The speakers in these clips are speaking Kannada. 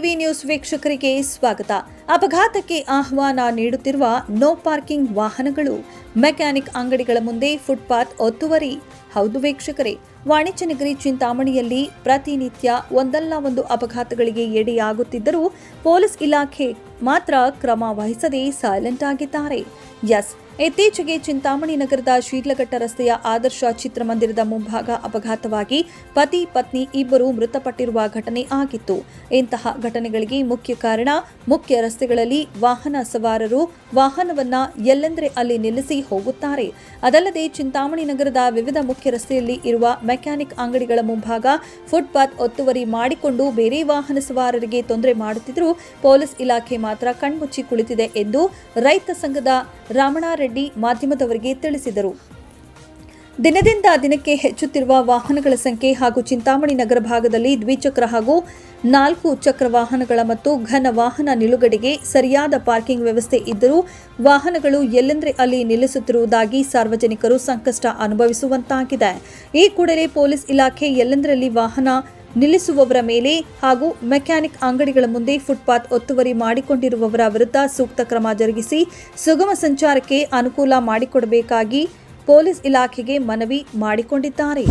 ಟಿವಿ ನ್ಯೂಸ್ ವೀಕ್ಷಕರಿಗೆ ಸ್ವಾಗತ. ಅಪಘಾತಕ್ಕೆ ಆಹ್ವಾನ ನೀಡುತ್ತಿರುವ ನೋ ಪಾರ್ಕಿಂಗ್ ವಾಹನಗಳು, ಮೆಕ್ಯಾನಿಕ್ ಅಂಗಡಿಗಳ ಮುಂದೆ ಫುಟ್ಪಾತ್ ಒತ್ತುವರಿ. ಹೌದು ವೀಕ್ಷಕರೇ, ವಾಣಿಜ್ಯ ನಗರಿ ಚಿಂತಾಮಣಿಯಲ್ಲಿ ಪ್ರತಿನಿತ್ಯ ಒಂದಲ್ಲ ಒಂದು ಅಪಘಾತಗಳಿಗೆ ಎಡೆಯಾಗುತ್ತಿದ್ದರೂ ಪೊಲೀಸ್ ಇಲಾಖೆ ಮಾತ್ರ ಕ್ರಮ ವಹಿಸದೆ ಸೈಲೆಂಟ್ ಆಗಿದ್ದಾರೆ. ಎಸ್ ಇತ್ತೀಚೆಗೆ ಚಿಂತಾಮಣಿ ನಗರದ ಶೀರ್ಲಘಟ್ಟ ರಸ್ತೆಯ ಆದರ್ಶ ಚಿತ್ರಮಂದಿರದ ಮುಂಭಾಗ ಅಪಘಾತವಾಗಿ ಪತಿ, ಪತ್ನಿ ಇಬ್ಬರು ಮೃತಪಟ್ಟಿರುವ ಘಟನೆ ಆಗಿತ್ತು. ಇಂತಹ ಘಟನೆಗಳಿಗೆ ಮುಖ್ಯ ಕಾರಣ ಮುಖ್ಯ ರಸ್ತೆಗಳಲ್ಲಿ ವಾಹನ ಸವಾರರು ವಾಹನವನ್ನ ಎಲ್ಲೆಂದರೆ ಅಲ್ಲಿ ನಿಲ್ಲಿಸಿ ಹೋಗುತ್ತಾರೆ. ಅದಲ್ಲದೆ ಚಿಂತಾಮಣಿ ನಗರದ ವಿವಿಧ ಮುಖ್ಯ ರಸ್ತೆಯಲ್ಲಿ ಇರುವ ಮೆಕ್ಯಾನಿಕ್ ಅಂಗಡಿಗಳ ಮುಂಭಾಗ ಫುಟ್ಪಾತ್ ಒತ್ತುವರಿ ಮಾಡಿಕೊಂಡು ಬೇರೆ ವಾಹನ ಸವಾರರಿಗೆ ತೊಂದರೆ ಮಾಡುತ್ತಿದ್ದರೂ ಪೊಲೀಸ್ ಇಲಾಖೆ ಮಾತ್ರ ಕಣ್ಮುಚ್ಚಿ ಕುಳಿತಿದೆ ಎಂದು ರೈತ ಸಂಘದ ರಾಮಣಾರೆಡ್ಡಿ ಮಾಧ್ಯಮದವರಿಗೆ ತಿಳಿಸಿದರು. ದಿನದಿಂದ ದಿನಕ್ಕೆ ಹೆಚ್ಚುತ್ತಿರುವ ವಾಹನಗಳ ಸಂಖ್ಯೆ ಹಾಗೂ ಚಿಂತಾಮಣಿ ನಗರ ಭಾಗದಲ್ಲಿ ದ್ವಿಚಕ್ರ ಹಾಗೂ ನಾಲ್ಕು ಚಕ್ರ ವಾಹನಗಳ ಮತ್ತು ಘನ ವಾಹನ ನಿಲುಗಡೆಗೆ ಸರಿಯಾದ ಪಾರ್ಕಿಂಗ್ ವ್ಯವಸ್ಥೆ ಇದ್ದರೂ ವಾಹನಗಳು ಎಲ್ಲೆಂದರೆ ಅಲ್ಲಿ ನಿಲ್ಲಿಸುತ್ತಿರುವುದಾಗಿ ಸಾರ್ವಜನಿಕರು ಸಂಕಷ್ಟ ಅನುಭವಿಸುವಂತಾಗಿದೆ. ಈ ಕೂಡಲೇ ಪೊಲೀಸ್ ಇಲಾಖೆ ಎಲ್ಲೆಂದರಲ್ಲಿ ವಾಹನ ನಿಲ್ಲಿಸುವವರ ಮೇಲೆ ಹಾಗೂ ಮೆಕ್ಯಾನಿಕ್ ಅಂಗಡಿಗಳ ಮುಂದೆ ಫುಟ್ಪಾತ್ ಒತ್ತುವರಿ ಮಾಡಿಕೊಂಡಿರುವವರ ವಿರುದ್ಧ ಸೂಕ್ತ ಕ್ರಮ ಜರುಗಿಸಿ ಸುಗಮ ಸಂಚಾರಕ್ಕೆ ಅನುಕೂಲ ಮಾಡಿಕೊಡಬೇಕಾಗಿ ಪೊಲೀಸ್ ಇಲಾಖೆಗೆ ಮನವಿ ಮಾಡಿಕೊಂಡಿದ್ದಾರೆ.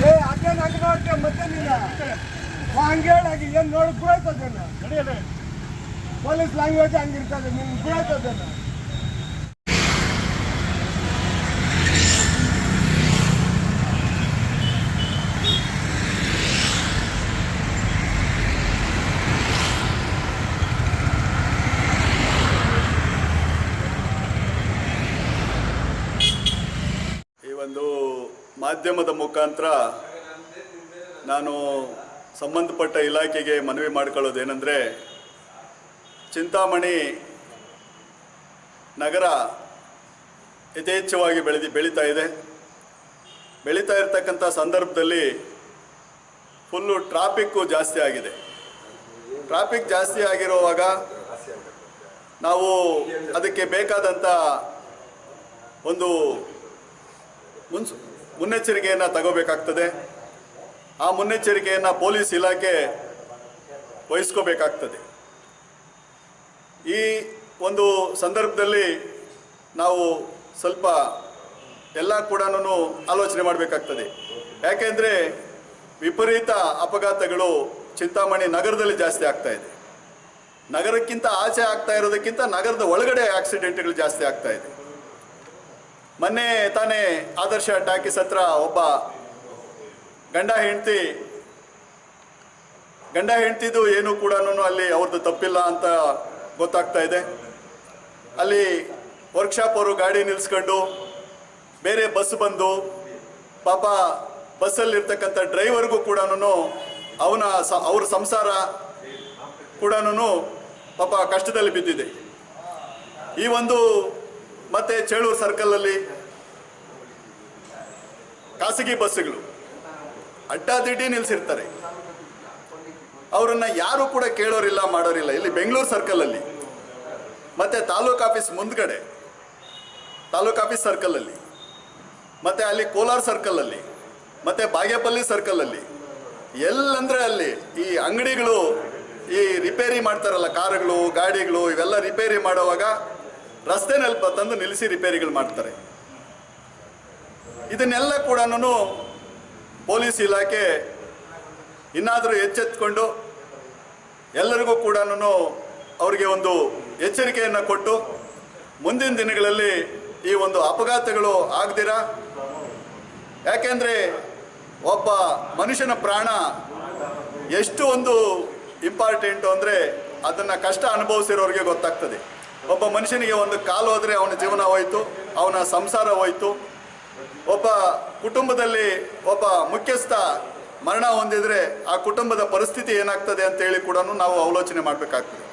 ಏ ಅದೇನ್ ಹಂಗ್ ನೋಡ್ತೀಯ ಮತ್ತೆ ನೀನು ಹಂಗೆ ಹೇಳಾಗಿ ಏನ್ ನೋಡಿ ಗುಳಾಯ್ತದೇನ ಪೊಲೀಸ್ ಲ್ಯಾಂಗ್ವೇಜ್ ಹಂಗಿರ್ತದೆ, ನಿಮ್ಗೆ ಗುಳಾಯ್ತದೇನ ಈ ಒಂದು ಮಾಧ್ಯಮದ ಮುಖಾಂತರ ನಾನು ಸಂಬಂಧಪಟ್ಟ ಇಲಾಖೆಗೆ ಮನವಿ ಮಾಡ್ಕೊಳ್ಳೋದೇನೆಂದರೆ ಚಿಂತಾಮಣಿ ನಗರ ಯಥೇಚ್ಛವಾಗಿ ಬೆಳೆದಿ, ಬೆಳೀತಾ ಇದೆ. ಬೆಳೀತಾ ಇರತಕ್ಕಂಥ ಸಂದರ್ಭದಲ್ಲಿ ಫುಲ್ಲು ಟ್ರಾಫಿಕ್ಕು ಜಾಸ್ತಿ ಆಗಿದೆ. ಟ್ರಾಫಿಕ್ ಜಾಸ್ತಿ ಆಗಿರುವಾಗ ನಾವು ಅದಕ್ಕೆ ಬೇಕಾದಂಥ ಒಂದು ಮುನ್ಸ್ ಮುನ್ನೆಚ್ಚರಿಕೆಯನ್ನು ತಗೋಬೇಕಾಗ್ತದೆ. ಆ ಮುನ್ನೆಚ್ಚರಿಕೆಯನ್ನು ಪೊಲೀಸ್ ಇಲಾಖೆ ವಹಿಸ್ಕೋಬೇಕಾಗ್ತದೆ. ಈ ಒಂದು ಸಂದರ್ಭದಲ್ಲಿ ನಾವು ಸ್ವಲ್ಪ ಎಲ್ಲ ಕೂಡ ಆಲೋಚನೆ ಮಾಡಬೇಕಾಗ್ತದೆ. ಯಾಕೆಂದರೆ ವಿಪರೀತ ಅಪಘಾತಗಳು ಚಿಂತಾಮಣಿ ನಗರದಲ್ಲಿ ಜಾಸ್ತಿ ಆಗ್ತಾ ಇದೆ. ನಗರಕ್ಕಿಂತ ಆಚೆ ಆಗ್ತಾ ಇರೋದಕ್ಕಿಂತ ನಗರದ ಒಳಗಡೆ ಆಕ್ಸಿಡೆಂಟ್ಗಳು ಜಾಸ್ತಿ ಆಗ್ತಾ ಇದೆ. ಮೊನ್ನೆ ತಾನೇ ಆದರ್ಶ ಟಾಕೀಸ್ ಹತ್ರ ಒಬ್ಬ ಗಂಡ ಹೆಂಡತಿ, ಗಂಡ ಹೆಂಡ್ತಿದು ಏನು ಕೂಡ ಅಲ್ಲಿ ಅವ್ರದ್ದು ತಪ್ಪಿಲ್ಲ ಅಂತ ಗೊತ್ತಾಗ್ತಾ ಇದೆ. ಅಲ್ಲಿ ವರ್ಕ್ಶಾಪ್ ಅವರು ಗಾಡಿ ನಿಲ್ಲಿಸ್ಕೊಂಡು ಬೇರೆ ಬಸ್ ಬಂದು ಪಾಪ ಬಸ್ಸಲ್ಲಿರ್ತಕ್ಕಂಥ ಡ್ರೈವರ್ಗೂ ಕೂಡ ಅವನ ಸ, ಅವ್ರ ಸಂಸಾರ ಕೂಡ ಪಾಪ ಕಷ್ಟದಲ್ಲಿ ಬಿದ್ದಿದೆ. ಈ ಒಂದು ಮತ್ತೆ ಚೇಳೂರು ಸರ್ಕಲಲ್ಲಿ ಖಾಸಗಿ ಬಸ್ಸುಗಳು. ಅಡ್ಡಾದಿಡ್ಡಿ ನಿಲ್ಸಿರ್ತಾರೆ. ಅವರನ್ನ ಯಾರು ಕೂಡ ಕೇಳೋರಿಲ್ಲ, ಮಾಡೋರಿಲ್ಲ. ಇಲ್ಲಿ ಬೆಂಗಳೂರು ಸರ್ಕಲಲ್ಲಿ ಮತ್ತೆ ತಾಲೂಕ್ ಆಫೀಸ್ ಮುಂದ್ಗಡೆ, ತಾಲೂಕ್ ಆಫೀಸ್ ಸರ್ಕಲಲ್ಲಿ ಮತ್ತೆ ಅಲ್ಲಿ ಕೋಲಾರ ಸರ್ಕಲಲ್ಲಿ ಮತ್ತೆ ಬಾಗೇಪಲ್ಲಿ ಸರ್ಕಲಲ್ಲಿ ಎಲ್ಲಂದ್ರೆ ಅಲ್ಲಿ ಈ ಅಂಗಡಿಗಳು ಈ ರಿಪೇರಿ ಮಾಡ್ತಾರಲ್ಲ, ಕಾರುಗಳು, ಗಾಡಿಗಳು, ಇವೆಲ್ಲ ರಿಪೇರಿ ಮಾಡುವಾಗ ರಸ್ತೆನಲ್ಲಿ ತಂದು ನಿಲ್ಲಿಸಿ ರಿಪೇರಿಗಳು ಮಾಡ್ತಾರೆ. ಇದನ್ನೆಲ್ಲ ಕೂಡ ಪೊಲೀಸ್ ಇಲಾಖೆ ಇನ್ನಾದರೂ ಎಚ್ಚೆತ್ಕೊಂಡು ಎಲ್ಲರಿಗೂ ಕೂಡ ಅವರಿಗೆ ಒಂದು ಎಚ್ಚರಿಕೆಯನ್ನು ಕೊಟ್ಟು ಮುಂದಿನ ದಿನಗಳಲ್ಲಿ ಈ ಒಂದು ಅಪಘಾತಗಳು ಆಗದಿರ? ಯಾಕೆಂದರೆ ಒಬ್ಬ ಮನುಷ್ಯನ ಪ್ರಾಣ ಎಷ್ಟು ಒಂದು ಇಂಪಾರ್ಟೆಂಟು ಅಂದರೆ ಅದನ್ನು ಕಷ್ಟ ಅನುಭವಿಸಿರೋರಿಗೆ ಗೊತ್ತಾಗ್ತದೆ. ಒಬ್ಬ ಮನುಷ್ಯನಿಗೆ ಒಂದು ಕಾಲು ಹೋದರೆ ಅವನ ಜೀವನ ಹೋಯಿತು, ಅವನ ಸಂಸಾರ ಹೋಯಿತು. ಒಬ್ಬ ಕುಟುಂಬದಲ್ಲಿ ಒಬ್ಬ ಮುಖ್ಯಸ್ಥ ಮರಣ ಹೊಂದಿದರೆ ಆ ಕುಟುಂಬದ ಪರಿಸ್ಥಿತಿ ಏನಾಗ್ತದೆ ಅಂತೇಳಿ ಕೂಡ ನಾವು ಆಲೋಚನೆ ಮಾಡಬೇಕಾಗ್ತದೆ.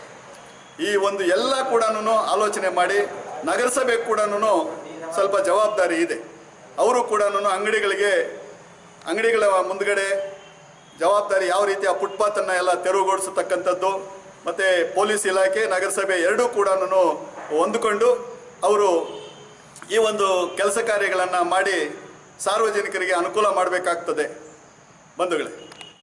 ಈ ಒಂದು ಎಲ್ಲ ಕೂಡ ಆಲೋಚನೆ ಮಾಡಿ ನಗರಸಭೆ ಕೂಡ ಸ್ವಲ್ಪ ಜವಾಬ್ದಾರಿ ಇದೆ. ಅವರು ಕೂಡ ಅಂಗಡಿಗಳಿಗೆ, ಅಂಗಡಿಗಳ ಮುಂದ್ಗಡೆ ಜವಾಬ್ದಾರಿ ಯಾವ ರೀತಿ ಆ ಫುಟ್ಪಾತನ್ನು ಎಲ್ಲ ತೆರವುಗೊಳಿಸತಕ್ಕಂಥದ್ದು ಮತ್ತು ಪೊಲೀಸ್ ಇಲಾಖೆ, ನಗರಸಭೆ ಎರಡೂ ಕೂಡ ಹೊಂದಿಕೊಂಡು ಅವರು ಈ ಒಂದು ಕೆಲಸ ಕಾರ್ಯಗಳನ್ನು ಮಾಡಿ ಸಾರ್ವಜನಿಕರಿಗೆ ಅನುಕೂಲ ಮಾಡಬೇಕಾಗ್ತದೆ. ಬಂಧುಗಳೇ.